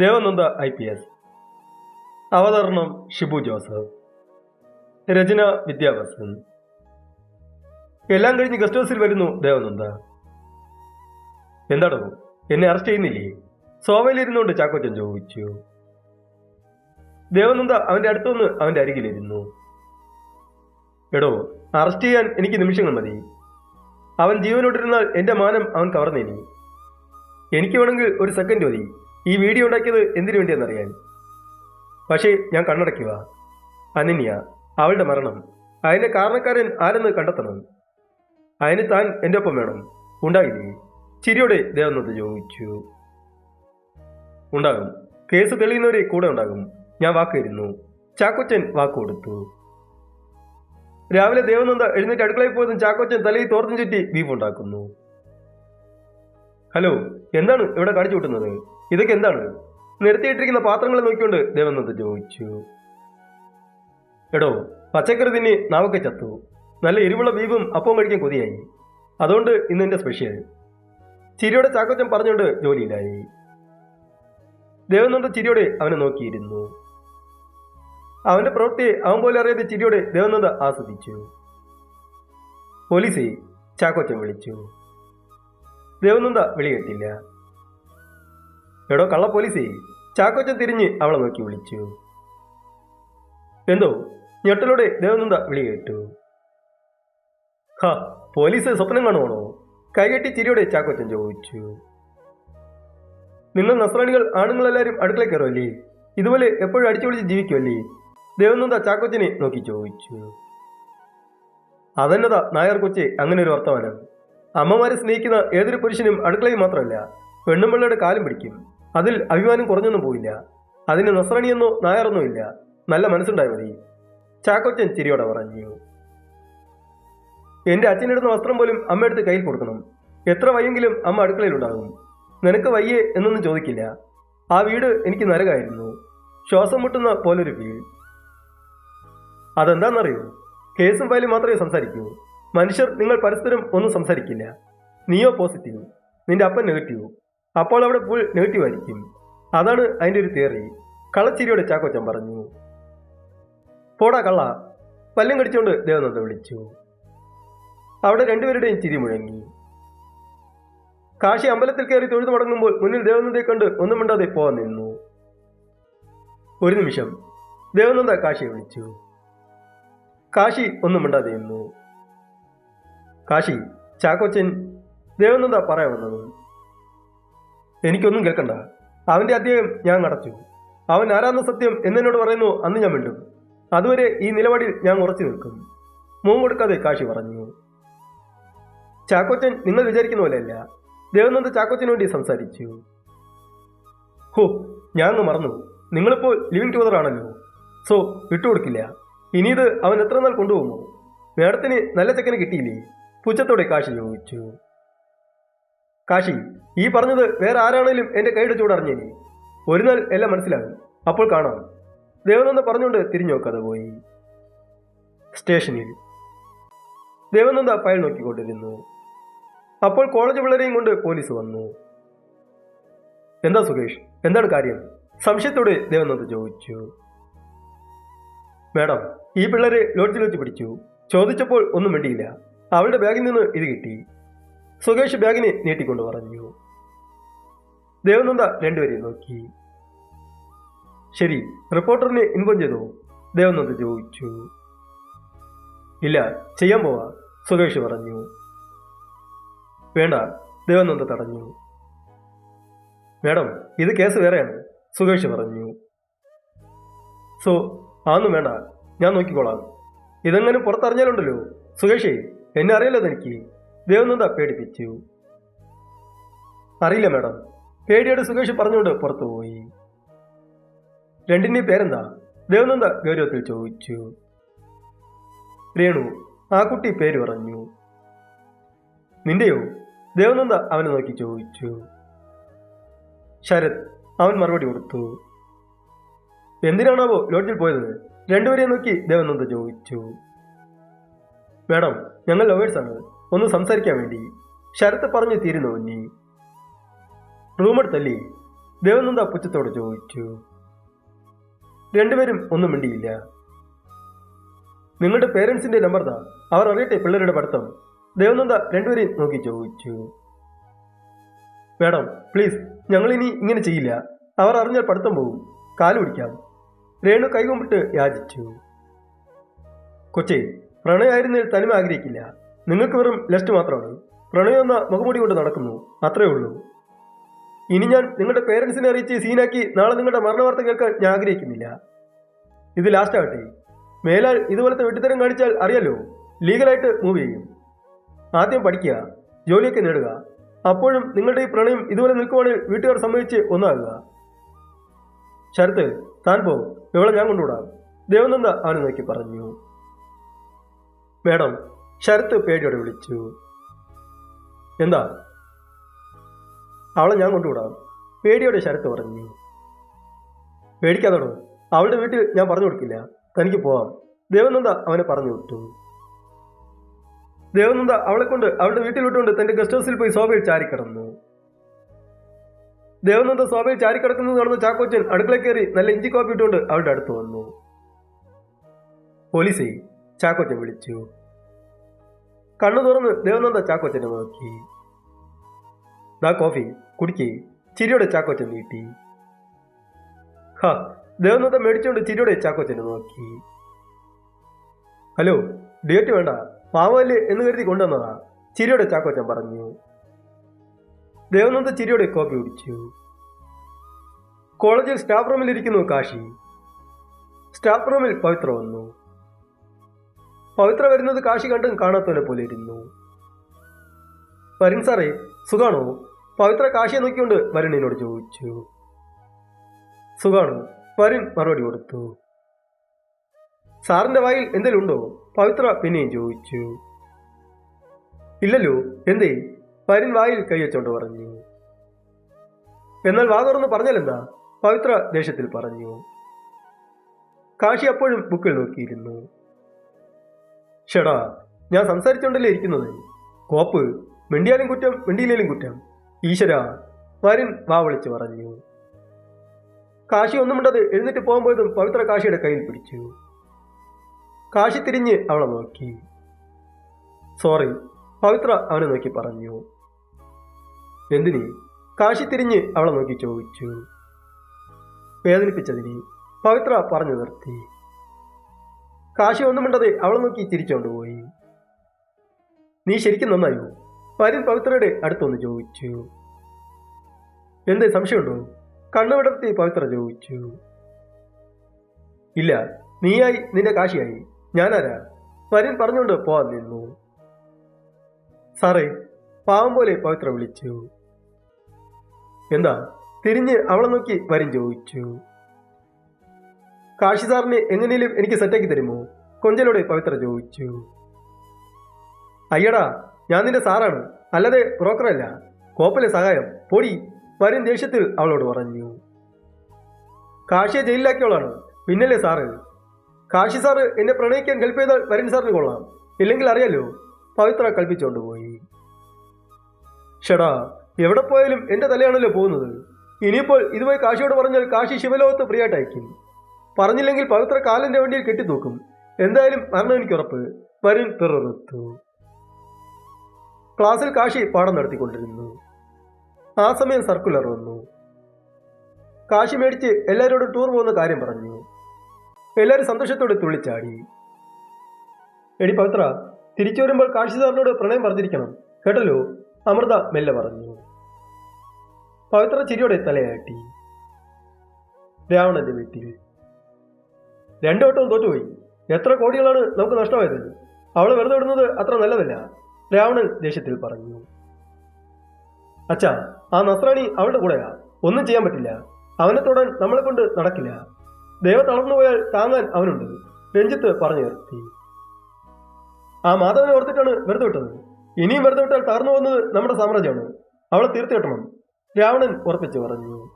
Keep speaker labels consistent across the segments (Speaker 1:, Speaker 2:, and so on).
Speaker 1: Devananda I P S അവതരണം Shibu Joseph. രചന വിദ്യാഭ്യാസൻ. എല്ലാം കഴിഞ്ഞ് ഗസ്റ്റ് ഹൗസിൽ വരുന്നു ദേവനന്ദ. എന്താടോ എന്നെ അറസ്റ്റ് ചെയ്യുന്നില്ലേ? സോവയിലിരുന്നുകൊണ്ട് ചാക്കോച്ചൻ ചോദിച്ചു. ദേവനന്ദ അവന്റെ അടുത്തുനിന്ന് അവന്റെ അരികിലിരുന്നു. എടോ അറസ്റ്റ് ചെയ്യാൻ എനിക്ക് നിമിഷങ്ങൾ മതി. അവൻ ജീവനോട്ടിരുന്നാൽ എന്റെ മാനം അവൻ കവർന്നേനി എനിക്ക് വേണമെങ്കിൽ ഒരു സെക്കൻഡ് മതി. ഈ വീഡിയോ ഉണ്ടാക്കിയത് എന്തിനു വേണ്ടിയെന്നറിയാൻ? പക്ഷേ ഞാൻ കണ്ണടയ്ക്കുക. അനന്യ അവളുടെ മരണം. അതിന്റെ കാരണക്കാരൻ ആരെന്ന് കണ്ടെത്തണം? അതിന് താൻ എന്റെ ഒപ്പം വേണം. ഉണ്ടായില്ലേ? ചിരിയോടെ ദേവനന്ദ ചോദിച്ചു. ഉണ്ടാകും. കേസ് തെളിയുന്നവരെ കൂടെ ഉണ്ടാകും. ഞാൻ വാക്ക് തരുന്നു ചാക്കോച്ചൻ വാക്ക് കൊടുത്തു. രാവിലെ ദേവനന്ദ എഴുന്നേറ്റ് അടുക്കളയിൽ പോയതും ചാക്കോച്ചൻ തലയിൽ തോർത്തും ചുറ്റി ബീഫ് ഉണ്ടാക്കുന്നു. ഹലോ എന്താണ് ഇവിടെ കാണിച്ചു കൂട്ടുന്നത് ഇതൊക്കെ എന്താണ്? നിരത്തിയിട്ടിരിക്കുന്ന പാത്രങ്ങളെ നോക്കിക്കൊണ്ട് ദേവനന്ദ ചോദിച്ചു. എടോ പച്ചക്കറി തിന്നി നാവൊക്കെ ചത്തു. നല്ല എരിവുള്ള ബീഫും അപ്പവും കഴിക്കാൻ കൊതിയായി. അതുകൊണ്ട് ഇന്ന് എന്റെ സ്പെഷ്യൽ ചിരിയുടെ ചാക്കോച്ചൻ പറഞ്ഞുകൊണ്ട് ജോലിയിലായി. ദേവനന്ദ ചിരിയോടെ അവനെ നോക്കിയിരുന്നു. അവന്റെ പ്രവൃത്തിയെ അവൻ പോലെ അറിയാതെ ചിരിയോടെ ദേവനന്ദ ആസ്വദിച്ചു. പോലീസെ ചാക്കോച്ചൻ വിളിച്ചു. ദേവനന്ദ വിളി കേട്ടില്ല എടോ കള്ള പോലീസേ. ചാക്കോച്ചൻ തിരിഞ്ഞ് അവളെ നോക്കി വിളിച്ചു. എന്തോ? ഞെട്ടലോടെ ദേവനന്ദ വിളി കേട്ടു. ഹാ പോലീസ് സ്വപ്നം കാണുവാണോ? കൈകെട്ടി ചിരിയോടെ ചാക്കോച്ചൻ ചോദിച്ചു. നിങ്ങൾ നസ്രാണികൾ ആണുങ്ങളെല്ലാവരും അടുക്കള കയറുമല്ലേ ഇതുപോലെ എപ്പോഴും അടിച്ചു വിളിച്ച് ജീവിക്കുമല്ലേ ദേവനന്ദ ചാക്കോച്ചനെ നോക്കി ചോദിച്ചു. അതന്നതാ നായർ കൊച്ചെ അങ്ങനെ ഒരു വർത്തമാനം. അമ്മമാരെ സ്നേഹിക്കുന്ന ഏതൊരു പുരുഷനും അടുക്കളയിൽ മാത്രമല്ല പെണ്ണും പിള്ളയുടെ കാലും പിടിക്കും. അതിൽ അഭിമാനം കുറഞ്ഞൊന്നും പോയില്ല. അതിന് നസ്രണിയെന്നോ നായറൊന്നോ ഇല്ല. നല്ല മനസ്സുണ്ടായി മതി. ചാക്കോച്ചൻ ചിരിയോടെ പറഞ്ഞു. എന്റെ അച്ഛനിടുന്ന വസ്ത്രം പോലും അമ്മയെടുത്ത് കയ്യിൽ കൊടുക്കണം. എത്ര വയ്യെങ്കിലും അമ്മ അടുക്കളയിലുണ്ടാകും. നിനക്ക് വയ്യേ എന്നൊന്നും ചോദിക്കില്ല. ആ വീട് എനിക്ക് നരകായിരുന്നു ശ്വാസം മുട്ടുന്ന പോലൊരു ഫീൽ അതെന്താണെന്നറിയോ കേസും ഫയലും മാത്രമേ സംസാരിക്കൂ. മനുഷ്യർ നിങ്ങൾ പരസ്പരം ഒന്നും സംസാരിക്കില്ല. നീയോ പോസിറ്റീവ് നിന്റെ അപ്പൻ നെഗറ്റീവ് അപ്പോൾ അവിടെ ഫുൾ നെഗറ്റീവ് ആയിരിക്കും അതാണ് അതിന്റെ ഒരു തിയറി കള്ളച്ചിരിയോടെ ചാക്കോച്ചൻ പറഞ്ഞു പോടാ കള്ള പല്ലും കടിച്ചുകൊണ്ട് ദേവനന്ദ വിളിച്ചു. അവിടെ രണ്ടുപേരുടെയും ചിരി മുഴങ്ങി. കാശി അമ്പലത്തിൽ കയറി തൊഴുതു മടങ്ങുമ്പോൾ മുന്നിൽ ദേവനന്ദയെ കണ്ട് ഒന്നും മിണ്ടാതെ പോവാൻ നിന്നു. ഒരു നിമിഷം ദേവനന്ദ കാശിയെ വിളിച്ചു. കാശി ഒന്നും മിണ്ടാതെ നിന്നു. കാശി ചാക്കോച്ചൻ ദേവനന്ദ പറയാൻ വന്നത് എനിക്കൊന്നും കേൾക്കണ്ട. അവന്റെ അധ്യായം ഞാൻ അടച്ചു അവൻ ആരാന്ന സത്യം എന്നോട് പറയുന്നു അന്ന് ഞാൻ മിണ്ടും. അതുവരെ ഈ നിലപാടിൽ ഞാൻ ഉറച്ചു നിൽക്കും. മുഖം കൊടുക്കാതെ കാശി പറഞ്ഞു. ചാക്കോച്ചൻ നിങ്ങൾ വിചാരിക്കുന്ന പോലെയല്ല. ദേവനന്ദ ചാക്കോച്ചന് വേണ്ടി സംസാരിച്ചു. ഹോ ഞാൻ മറന്നു. നിങ്ങളിപ്പോൾ ലിവിങ് ടുഗദർ ആണല്ലോ. സോ വിട്ടുകൊടുക്കില്ല. ഇനി ഇത് അവൻ എത്ര നാൾ കൊണ്ടുപോകുമോ? മേഡത്തിന് നല്ല ചെക്കന് കിട്ടിയില്ലേ? പുച്ഛത്തോടെ കാശി ചോദിച്ചു. കാശി ഈ പറഞ്ഞത് വേറെ ആരാണേലും എന്റെ കൈയുടെ ചൂടറിഞ്ഞേനി ഒരു നാൾ എല്ലാം മനസ്സിലാകും. അപ്പോൾ കാണാം. ദേവനന്ദ പറഞ്ഞുകൊണ്ട് തിരിഞ്ഞു നോക്കാതെ പോയി. സ്റ്റേഷനിൽ. ദേവനന്ദ ഫയൽ നോക്കിക്കൊണ്ടിരുന്നു. അപ്പോൾ കോളേജ് പിള്ളേരെയും കൊണ്ട് പോലീസ് വന്നു. എന്താ സുകേഷ്? എന്താണ് കാര്യം? സംശയത്തോടെ ദേവനന്ദ ചോദിച്ചു. മാഡം ഈ പിള്ളേരെ ലോഡ്ജിൽ വെച്ച് പിടിച്ചു. ചോദിച്ചപ്പോൾ ഒന്നും വേണ്ടിയില്ല അവളുടെ ബാഗിൽ നിന്ന് ഇത് കിട്ടി. സുകേഷ് ബാഗിനെ നീട്ടിക്കൊണ്ട് പറഞ്ഞു. ദേവനന്ദ രണ്ടുപേരെയും നോക്കി. ശരി റിപ്പോർട്ടറിനെ ഇൻഫോം ചെയ്തോ. ദേവനന്ദ ചോദിച്ചു. ഇല്ല ചെയ്യാൻ പോവാ സുകേഷ് പറഞ്ഞു. വേണ്ട ദേവനന്ദ തടഞ്ഞു. മേഡം ഇത് കേസ് വേറെയാണ് സുകേഷ് പറഞ്ഞു. സോ അതൊന്നും വേണ്ട ഞാൻ നോക്കിക്കോളാം. ഇതെങ്ങനെ പുറത്തറിഞ്ഞാലുണ്ടല്ലോ സുകേഷേ എന്നെ അറിയില്ല തനിക്ക് ദേവനന്ദ പേടിപ്പിച്ചു? അറിയില്ല മേഡം. പേടിയോട് സുകേഷ് പറഞ്ഞുകൊണ്ട് പുറത്തുപോയി രണ്ടിന്റെ പേരെന്താ? ദേവനന്ദ ഗൗരവത്തിൽ ചോദിച്ചു. രേണു ആ കുട്ടി പേര് പറഞ്ഞു. നിന്റെയോ ദേവനന്ദ അവനെ നോക്കി ചോദിച്ചു. ശരത് അവൻ മറുപടി കൊടുത്തു. എന്തിനാണാവോ ലോഡ്ജിൽ പോയത്? രണ്ടുപേരെ നോക്കി ദേവനന്ദ ചോദിച്ചു. മാഡം ഞങ്ങൾ ലവേഴ്സാണ്. ഒന്ന് സംസാരിക്കാൻ വേണ്ടി ശരത്ത് പറഞ്ഞു തീരുന്നു ഉന്നി റൂമെടുത്തല്ലേ ദേവനന്ദ പുച്ഛത്തോട് ചോദിച്ചു. രണ്ടുപേരും ഒന്നും മിണ്ടിയില്ല. നിങ്ങളുടെ പേരൻസിന്റെ നമ്പർ താ. അവർ അറിയട്ടെ പിള്ളേരുടെ പഠിത്തം. ദേവനന്ദ രണ്ടുപേരെയും നോക്കി ചോദിച്ചു. മേഡം പ്ലീസ് ഞങ്ങൾ ഇനി ഇങ്ങനെ ചെയ്യില്ല. അവർ അറിഞ്ഞാൽ പഠിത്തം പോകും കാലു പിടിക്കാം. രേണു കൈകൊമ്പിട്ട് യാചിച്ചു. കൊച്ചേ പ്രണയമായിരുന്നതിൽ തനിമ ആഗ്രഹിക്കില്ല. നിങ്ങൾക്ക് വെറും ലെസ്റ്റ് മാത്രമാണ്. പ്രണയം എന്ന മുഖമുടി കൊണ്ട് നടക്കുന്നു. അത്രേ ഉള്ളൂ. ഇനി ഞാൻ നിങ്ങളുടെ പേരൻസിനെ അറിയിച്ച് സീനാക്കി നാളെ നിങ്ങളുടെ മരണവാർത്ത കേൾക്കാൻ ഞാൻ ആഗ്രഹിക്കുന്നില്ല. ഇത് ലാസ്റ്റ് ആവട്ടെ. മേലാൽ ഇതുപോലത്തെ വെട്ടിത്തരം കാണിച്ചാൽ അറിയാലോ? ലീഗലായിട്ട് മൂവ് ചെയ്യും. ആദ്യം പഠിക്കുക ജോലിയൊക്കെ നേടുക. അപ്പോഴും നിങ്ങളുടെ ഈ പ്രണയം ഇതുപോലെ നിൽക്കുവാണെങ്കിൽ വീട്ടുകാർ സമ്മതിച്ച് ഒന്നാകുക. ശരത്ത് താൻ പോ. ഇവളെ ഞാൻ കൊണ്ടുവിടാം. ദേവനന്ദ അവനെ നോക്കി പറഞ്ഞു. മേഡം ശരത്ത് പേടിയോടെ വിളിച്ചു. എന്താ? അവളെ ഞാൻ കൊണ്ടുവിടാം പേടിയോടെ ശരത്ത് പറഞ്ഞു. പേടിക്കാതോടോ അവളുടെ വീട്ടിൽ ഞാൻ പറഞ്ഞു കൊടുക്കില്ല. തനിക്ക് പോവാം. ദേവനന്ദ അവനെ പറഞ്ഞു വിട്ടു. ദേവനന്ദ അവളെ കൊണ്ട് അവളുടെ വീട്ടിൽ വിട്ടുകൊണ്ട് തന്റെ ഗസ്റ്റ് ഹൗസിൽ പോയി സോഫയിൽ ചാരിക്കിടന്നു ദേവനന്ദ സോഫയിൽ ചാരിക്കിടക്കുന്നത് നടന്ന ചാക്കോച്ചൻ അടുക്കള കയറി നല്ല ഇഞ്ചി കോപ്പി ഇട്ടുകൊണ്ട് അവളുടെ അടുത്ത് വന്നു. പോലീസേ ചാക്കോച്ചൻ വിളിച്ചു. കണ്ണു തുറന്ന് ദേവനന്ദ ചാക്കോച്ചനെ നോക്കി. ദാ കോഫി കുടിക്കി. ചിരിയുടെ ചാക്കോച്ചൻ നീട്ടി. ഹ ദേവനന്ദ മേടിച്ചുകൊണ്ട് ചിരിയുടെ ചാക്കോച്ചനെ നോക്കി. ഹലോ ഡേറ്റ് വേണ്ട. പാവല്ലേ എന്ന് കരുതി കൊണ്ടുവന്നതാ. ചിരിയുടെ ചാക്കോച്ചൻ പറഞ്ഞു. ദേവനന്ദ ചിരിയുടെ കോപ്പി കുടിച്ചു. കോളേജിൽ സ്റ്റാഫ് റൂമിൽ ഇരിക്കുന്നു കാശി. സ്റ്റാഫ് റൂമിൽ പവിത്ര വന്നു. പവിത്ര വരുന്നത് കാശി കണ്ടും കാണാത്തവനെ പോലെ ഇരുന്നു. വരുൺ സാറേ സുഖാണോ? പവിത്ര കാശിയെ നോക്കിക്കൊണ്ട് വരുണിനോട് ചോദിച്ചു. സുഖാണോ വരുൺ മറുപടി കൊടുത്തു. സാറിന്റെ വായിൽ എന്തെങ്കിലും ഉണ്ടോ? പവിത്ര പിന്നെയും ചോദിച്ചു. ഇല്ലല്ലോ എന്തേ? വരുൺ വായിൽ കൈവച്ചോണ്ട് പറഞ്ഞു. എന്നാൽ വാ തുറന്ന് പറഞ്ഞാലെന്താ പവിത്ര ദേഷ്യത്തിൽ പറഞ്ഞു. കാശി അപ്പോഴും ബുക്കിൽ നോക്കിയിരുന്നു. ഷെടാ ഞാൻ സംസാരിച്ചുകൊണ്ടല്ലേ ഇരിക്കുന്നത്? കോപ്പ് മിണ്ടിയാലും കുറ്റം മിണ്ടിയില്ലേലും കുറ്റം. ഈശ്വര വരൻ വാ വിളിച്ച് പറഞ്ഞു. കാശി ഒന്നും മിണ്ടത് എഴുന്നേറ്റ് പോകുമ്പോഴതും പവിത്ര കാശിയുടെ കയ്യിൽ പിടിച്ചു. കാശി തിരിഞ്ഞ് അവളെ നോക്കി. സോറി പവിത്ര അവനെ നോക്കി പറഞ്ഞു. എന്തിന്? കാശി തിരിഞ്ഞ് അവളെ നോക്കി ചോദിച്ചു. വേദനിപ്പിച്ചതിന് പവിത്ര പറഞ്ഞു നിർത്തി. കാശി ഒന്നും മിണ്ടതെ അവളെ നോക്കി ചിരിച്ചോണ്ടുപോയി നീ ശരിക്കും നന്നായോ? പരി പവിത്രയുടെ അടുത്തൊന്ന് ചോദിച്ചു. എന്ത് സംശയമുണ്ടോ? കണ്ണു വിടർത്തി പവിത്ര ചോദിച്ചു. ഇല്ല നീയായി നിന്റെ കാശിയായി. ഞാനാരാ? വരുൺ പറഞ്ഞുകൊണ്ട് പോവാൻ നിന്നു. സാറേ പാവം പോലെ പവിത്ര വിളിച്ചു. എന്താ? തിരിഞ്ഞ് അവളെ നോക്കി വരും ചോദിച്ചു. കാശി സാറിനെ എങ്ങനെയും എനിക്ക് സെറ്റാക്കി തരുമോ? കൊഞ്ചലോടെ പവിത്ര ചോദിച്ചു. അയ്യടാ ഞാൻ നിന്റെ സാറാണ്. അല്ലാതെ ബ്രോക്കറല്ല കോപ്പലെ സഹായം. പൊടി വരും ദേഷ്യത്തിൽ അവളോട് പറഞ്ഞു. കാശിയെ ജയിലിലാക്കിയോളാണ് പിന്നല്ലേ സാറ്? കാശി സാറ് എന്നെ പ്രണയിക്കാൻ ഹെൽപ്പ് ചെയ്താൽ വരൻ സാറിന് കൊള്ളാം. ഇല്ലെങ്കിൽ അറിയാലോ പവിത്ര കൽപ്പിച്ചുകൊണ്ട് പോയി. ഷടാ എവിടെ പോയാലും എന്റെ തലയാണല്ലോ പോകുന്നത്. ഇനിയിപ്പോൾ ഇതുപോയി കാശിയോട് പറഞ്ഞാൽ കാശി ശിവലോകത്ത് ഫ്രീ ആയിട്ട് അയക്കും പറഞ്ഞില്ലെങ്കിൽ പവിത്ര കാലിന്റെ വണ്ടിയിൽ കെട്ടിത്തൂക്കും. എന്തായാലും മരണം എനിക്ക് ഉറപ്പ്. വരുൺ പിറർത്തു ക്ലാസ്സിൽ കാശി പാഠം നടത്തിക്കൊണ്ടിരുന്നു. ആ സമയം സർക്കുലർ വന്നു. കാശി മേടിച്ച് എല്ലാവരോടും ടൂർ പോകുന്ന കാര്യം പറഞ്ഞു. എല്ലാവരും സന്തോഷത്തോടെ തുള്ളിച്ചാടി. എടി പവിത്ര തിരിച്ചു വരുമ്പോൾ കാശി സാറിനോട് പ്രണയം പറഞ്ഞിരിക്കണം. കേട്ടല്ലോ? അമൃത മെല്ലെ പറഞ്ഞു. പവിത്ര ചിരിയോടെ തലയാട്ടി. രാവണന്റെ വീട്ടിൽ. രണ്ടു വട്ടവും തോറ്റുപോയി. എത്ര കോടികളാണ് നമുക്ക് നഷ്ടമായത്? അവളെ വെറുതെ വിടുന്നത് അത്ര നല്ലതല്ല രാവണൻ ദേഷ്യത്തിൽ പറഞ്ഞു. അച്ഛാ ആ നസ്രാണി അവളുടെ കൂടെയാ. ഒന്നും ചെയ്യാൻ പറ്റില്ല. അവനെ തൊടാൻ നമ്മളെ കൊണ്ട് നടക്കില്ല. ദൈവം തളർന്നു പോയാൽ താങ്ങാൻ അവനുണ്ട്. രഞ്ജിത്ത് പറഞ്ഞു നിർത്തി. ആ മാധവനെ ഓർത്തിട്ടാണ് വെറുതെ വിട്ടത്. ഇനിയും വെറുതെ വിട്ടാൽ തകർന്നു പോകുന്നത് നമ്മുടെ സാമ്രാജ്യമാണ്. അവളെ തീർത്തിട്ടണം രാവണൻ ഉറപ്പിച്ചു പറഞ്ഞു.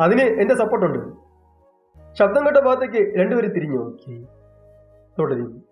Speaker 1: അതിന് എന്റെ സപ്പോർട്ടുണ്ട് ശബ്ദം കേട്ട ഭാഗത്തേക്ക് രണ്ടുപേരും തിരിഞ്ഞു നോക്കി. തുടരും.